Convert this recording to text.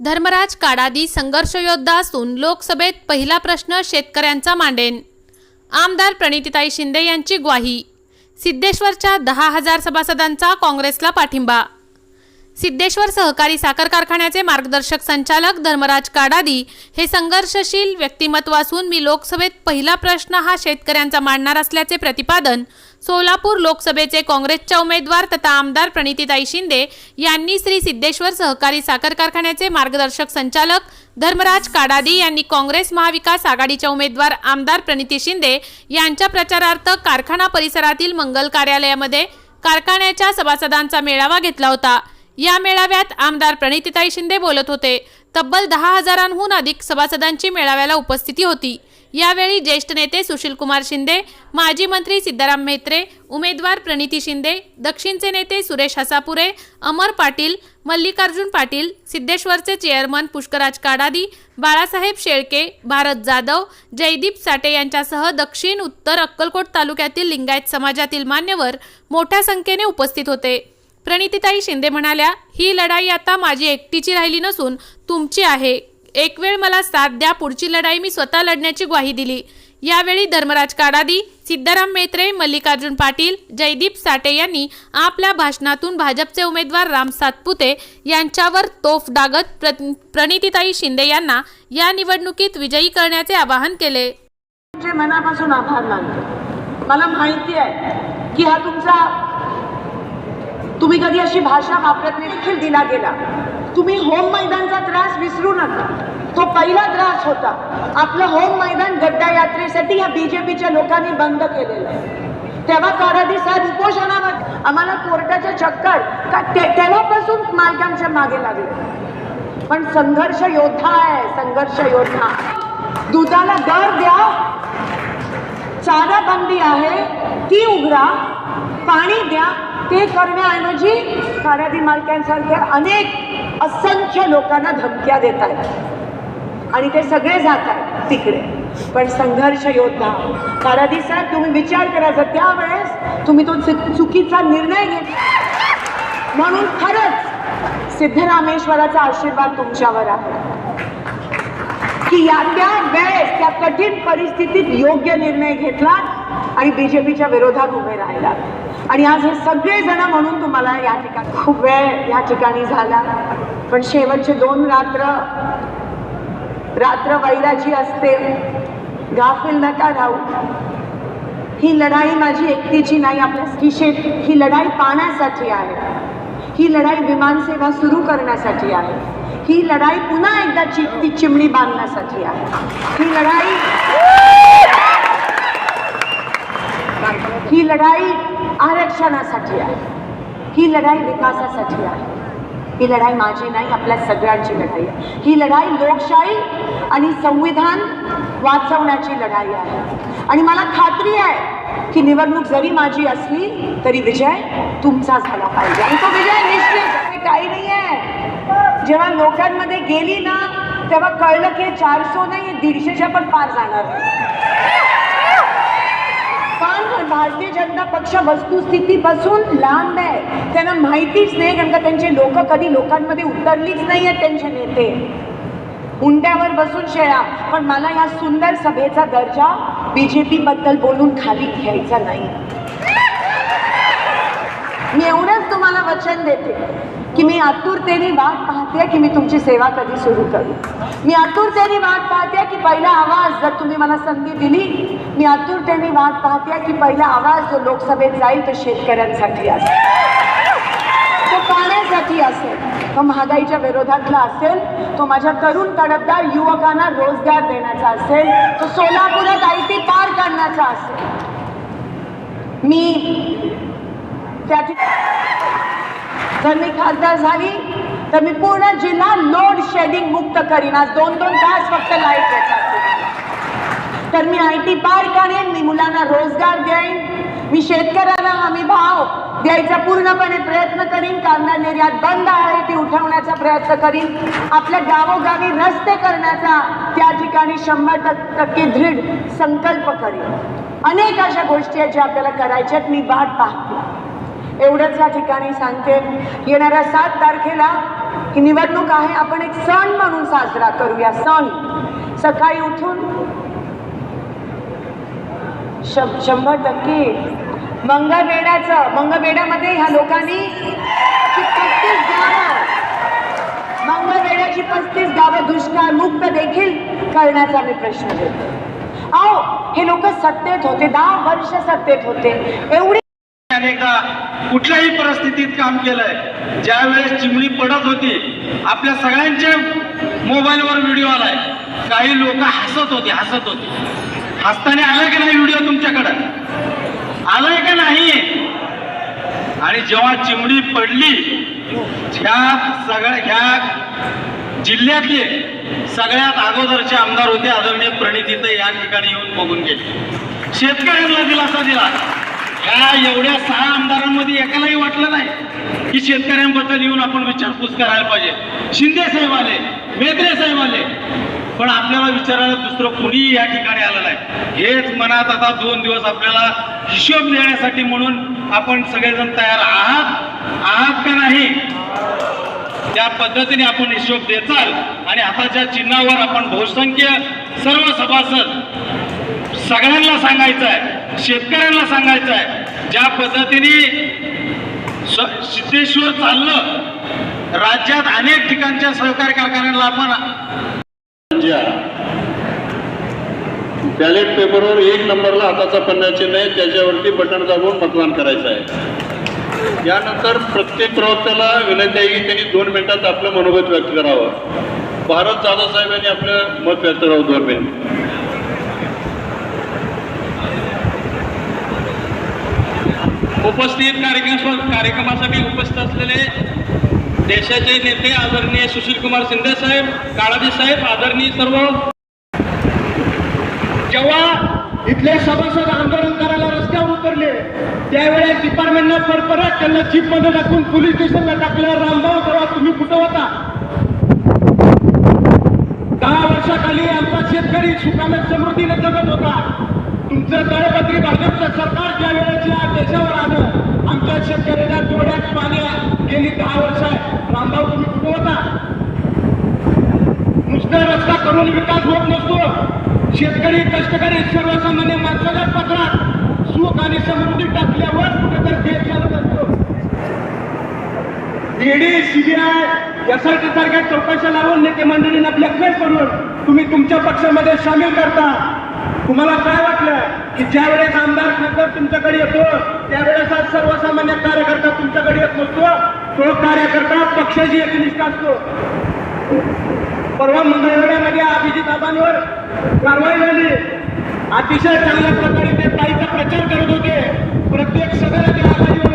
धर्मराज काडादी संघर्ष योद्धा असून लोकसभेत पहिला प्रश्न शेतकऱ्यांचा मांडेन. आमदार प्रणितीताई शिंदे यांची ग्वाही. सिद्धेश्वरच्या दहा हजार सभासदांचा काँग्रेसला पाठिंबा सिद्धेश्वर सहकारी साखर कारखान्याचे मार्गदर्शक संचालक धर्मराज काडादी हे संघर्षशील व्यक्तिमत्व असून मी लोकसभेत पहिला प्रश्न हा शेतकऱ्यांचा मांडणार असल्याचे प्रतिपादन सोलापूर लोकसभेचे काँग्रेसच्या उमेदवार तथा आमदार प्रणितीताई शिंदे यांनी श्री सिद्धेश्वर सहकारी साखर कारखान्याचे मार्गदर्शक संचालक धर्मराज काडादी यांनी काँग्रेस महाविकास आघाडीच्या उमेदवार आमदार प्रणिती शिंदे यांच्या प्रचारार्थ कारखाना परिसरातील मंगल कार्यालयामध्ये कारखान्याच्या सभासदांचा मेळावा घेतला होता. या मेळाव्यात आमदार प्रणितीताई शिंदे बोलत होते. तब्बल दहा हजारांहून अधिक सभासदांची मेळाव्याला उपस्थिती होती. यावेळी ज्येष्ठ नेते सुशीलकुमार शिंदे माजी मंत्री सिद्धाराम म्हेत्रे उमेदवार प्रणिती शिंदे दक्षिणचे नेते सुरेश हसापुरे अमर पाटील मल्लिकार्जुन पाटील सिद्धेश्वरचे चेअरमन पुष्कराज काडादी बाळासाहेब शेळके भारत जाधव जयदीप साठे यांच्यासह दक्षिण उत्तर अक्कलकोट तालुक्यातील लिंगायत समाजातील मान्यवर मोठ्या संख्येने उपस्थित होते. प्रणितीताई शिंदे म्हणाल्या ही लढाई आता माझी एकटीची राहिली नसून तुमची आहे. एक वेळ मला साथ द्या पुढची लढाई मी स्वतः लढण्याची ग्वाही दिली. यावेळी धर्मराज काडादी सिद्धाराम मेत्रे मल्लिकार्जुन पाटील जयदीप साठे यांनी आपल्या भाषणातून भाजपचे उमेदवार राम सातपुते यांच्यावर तोफ डागत प्र- प्रणितीताई शिंदे यांना या निवडणुकीत विजयी करण्याचे आवाहन केले. तुमचे मनापासून आभार मानतो. मला माहिती आहे की हा तुमचा तुम्ही कधी अशी भाषा वापरत नाही देखील दिला गेला. तुम्ही होम मैदानचा त्रास विसरू नका. तो पहिला त्रास होता. आपलं होम मैदान गड्डा यात्रेसाठी या बीजेपीच्या लोकांनी बंद केलेलं आहे. तेव्हा कारादी साहेब उपोषणावर आम्हाला कोर्टाच्या चक्कर का ते- तेव्हापासून मालकांच्या मागे लागले. पण संघर्ष योद्धा आहे संघर्ष योद्धा. दुधाला दर द्या. चारा बंदी आहे ती उघडा. पाणी द्या. ते करण्याऐवजी कारादी मालक्यांसारख्या अनेक असंख्य लोकांना धमक्या देत आहेत. आणि ते सगळे जात आहेत तिकडे. पण संघर्ष योद्धा कारादी साहेब तुम्ही विचार करायचा त्यावेळेस तुम्ही तो चुकीचा निर्णय घेतला. म्हणून खरंच सिद्धरामेश्वराचा आशीर्वाद तुमच्यावर आहे. की या त्या वेळेस त्या कठीण परिस्थितीत योग्य निर्णय घेतला आणि बी जे पीच्या विरोधात उभे राहिला आणि आज हे सगळेजण म्हणून तुम्हाला या ठिकाणी खूप वेळ या ठिकाणी झाला. पण शेवटचे दोन रात्र रात्र वैराची असते. गाफील नका राहू. ही लढाई माझी एकटीची नाही आपल्या ही ही लढाई पाण्यासाठी आहे. ही लढाई विमानसेवा सुरू करण्यासाठी आहे. ही लढाई पुन्हा एकदा चि चिमणी बांधण्यासाठी आहे. ही लढाई ही लढाई आरक्षणासाठी आहे. ही लढाई विकासासाठी आहे. ही लढाई माझी नाही आपल्या सगळ्यांची लढाई आहे. ही लढाई लोकशाही आणि संविधान वाचवण्याची लढाई आहे. आणि मला खात्री आहे की निवडणूक जरी माझी असली तरी विजय तुमचा झाला पाहिजे. आणि तो विजय निश्चित काही नाही आहे जेव्हा लोकांमध्ये गेली ना तेव्हा कळलं की चारसो नाही दीडशेच्या पण पार जाणार पण भारतीय जनता पक्ष वस्तुस्थितीपासून लांब आहे. त्यांना माहितीच नाही कारण का त्यांचे लोक कधी लोकांमध्ये उतरलीच नाही आहेत त्यांचे नेते. उंड्यावर बसून शेळा. पण मला या सुंदर सभेचा दर्जा बीजेपी बद्दल बोलून खाली घ्यायचा नाही. मी एवढंच तुम्हाला वचन देते की मी आतुरतेने वाट पाहते की मी तुमची सेवा कधी सुरू करू. मी आतुरतेने वाट पाहते की पहिला आवाज जर तुम्ही मला संधी दिली मी आतुरतेने वाट पाहते की पहिला आवाज जो लोकसभेत जाईल तो शेतकऱ्यांसाठी असेल. तो पाण्यासाठी असेल. तो महागाईच्या विरोधातला असेल. तो माझ्या तरुण तडफदार युवकांना रोजगार देण्याचा असेल. तो सोलापुरात आयटी पार करण्याचा असेल. मी त्या जर मी खासदार झाली तर मी पूर्ण जिल्हा लोड शेडिंग मुक्त करीन. आज दोन दोन तास फक्त लाइट येतात तर मी आय टी पार करेन मी मुलांना रोजगार देईन. मी शेतकऱ्याला हमी भाव द्यायचा पूर्णपणे प्रयत्न करीन. कांदा निर्यात बंद आहे ती उठवण्याचा प्रयत्न करीन. आपल्या गावोगावी रस्ते करण्याचा त्या ठिकाणी शंभर टक्के दृढ संकल्प करीन. अनेक अशा गोष्टी आहेत ज्या आपल्याला करायच्या आहेत मी वाट पाहते. एवढंच या ठिकाणी सांगते. येणाऱ्या सात तारखेला ही निवडणूक आहे. आपण एक सण म्हणून साजरा करूया. सण. सकाळी उठून शं- शंभर टक्के. मंगळवेढ्याचं मंगळवेढ्यामध्ये ह्या लोकांनी पस्तीस गावं मंगळवेढ्याची पस्तीस गावं दुष्काळ मुक्त देखील करण्याचा मी प्रश्न देतो अहो हे लोक सत्तेत होते दहा वर्ष सत्तेत होते. एवढी अनेकदा कुठल्याही परिस्थितीत काम केलंय? ज्या वेळेस चिमणी पडत होती आपल्या सगळ्यांच्या मोबाईलवर व्हिडिओ आलाय. काही लोक हसत होते हसत होते. हस्ताने आलाय का नाही व्हिडिओ तुमच्याकडं? आलाय का नाही? आणि जेव्हा चिमणी पडली ह्या सगळ्या ह्या जिल्ह्यातले सगळ्यात अगोदरचे आमदार होते आदरणीय प्रणितीत या ठिकाणी येऊन बघून गेले. शेतकऱ्यांना दिलासा दिला. ह्या एवढ्या सहा आमदारांमध्ये एकालाही वाटलं नाही की शेतकऱ्यांबद्दल येऊन आपण विचारपूस करायला पाहिजे. शिंदे साहेब आले मेत्रे साहेब आले. पण आपल्याला विचारायला दुसरं कुणीही या ठिकाणी आलं नाही. हेच मनात आता दोन दिवस आपल्याला हिशोब देण्यासाठी म्हणून आपण सगळेजण तयार आहात. आहात का नाही? त्या पद्धतीने आपण हिशोब देचाल आणि हाताच्या चिन्हावर आपण बहुसंख्य सर्व सभासद सगळ्यांना सांगायचं आहे शेतकऱ्यांना सांगायचं आहे ज्या पद्धतीने सिद्धेश्वर चाललं राज्यात अनेक ठिकाणच्या सहकारी कारखान्यांना आपण बॅलेट पेपरवर एक नंबरला हाताचा पन्ना नाही त्याच्यावरती बटन दाबून मतदान करायचं आहे. यानंतर प्रत्येक प्रवक्त्याला विनंती आहे की त्यांनी दोन मिनिटात आपलं मनोगत व्यक्त करावं. भारत जाधव साहेबांनी आपलं मत व्यक्त करावं दोन मिनिट. उपस्थित कार्यक्रम कार्यक्रमासाठी उपस्थित असलेले देशाचे नेते आदरणीय सुशील कुमार शिंदे साहेब काळाजी साहेब आदरणीय सर्व. जेव्हा इथले सभासद आंदोलन करायला रस्त्यावर उतरले त्यावेळेस डिपार्टमेंटनं परपरत त्यांना जीपमध्ये टाकून पोलीस स्टेशनला टाकलं. रामभाऊ तेव्हा तुम्ही कुठं होता? दहा वर्षाखाली आमचा शेतकरी सुकामेत समृद्धीने जगत होता. तुमचं तळपत्री भाजपचं सरकार ज्या वेळेच्या देशावर आलं आमच्या शेतकऱ्याच्या डोळ्यात पाण्या गेली दहा वर्ष आहे रामभाऊ तुम्ही कुठं होता नुसता रस्ता करून विकास होत नसतो. शेतकरी कष्टकरी सर्वसामान्य माणसाच्या पत्रात सुख आणि समृद्धी टाकल्यावर कुठेतरी देश चालत असतो. ईडी सीबीआय यासारख्या सारख्या चौकशा लावून नेते मंडळींना ब्लॅकमेल करून तुम्ही तुमच्या पक्षामध्ये सामील करता. तुम्हाला काय वाटलं? की ज्या वेळेस आमदार खासदार तुमच्याकडे येतो त्यावेळेस आज सर्वसामान्य कार्यकर्ता तुमच्याकडे येत नसतो. तो कार्यकर्ता पक्षाशी एकनिष्ठ असतो. परवा मंगळवेढ्यामध्ये अभिजित आबांवर कारवाई झाली. अतिशय चांगल्या प्रकारे ते ताईचा प्रचार करत होते. प्रत्येक सदनाच्या आघाडीवर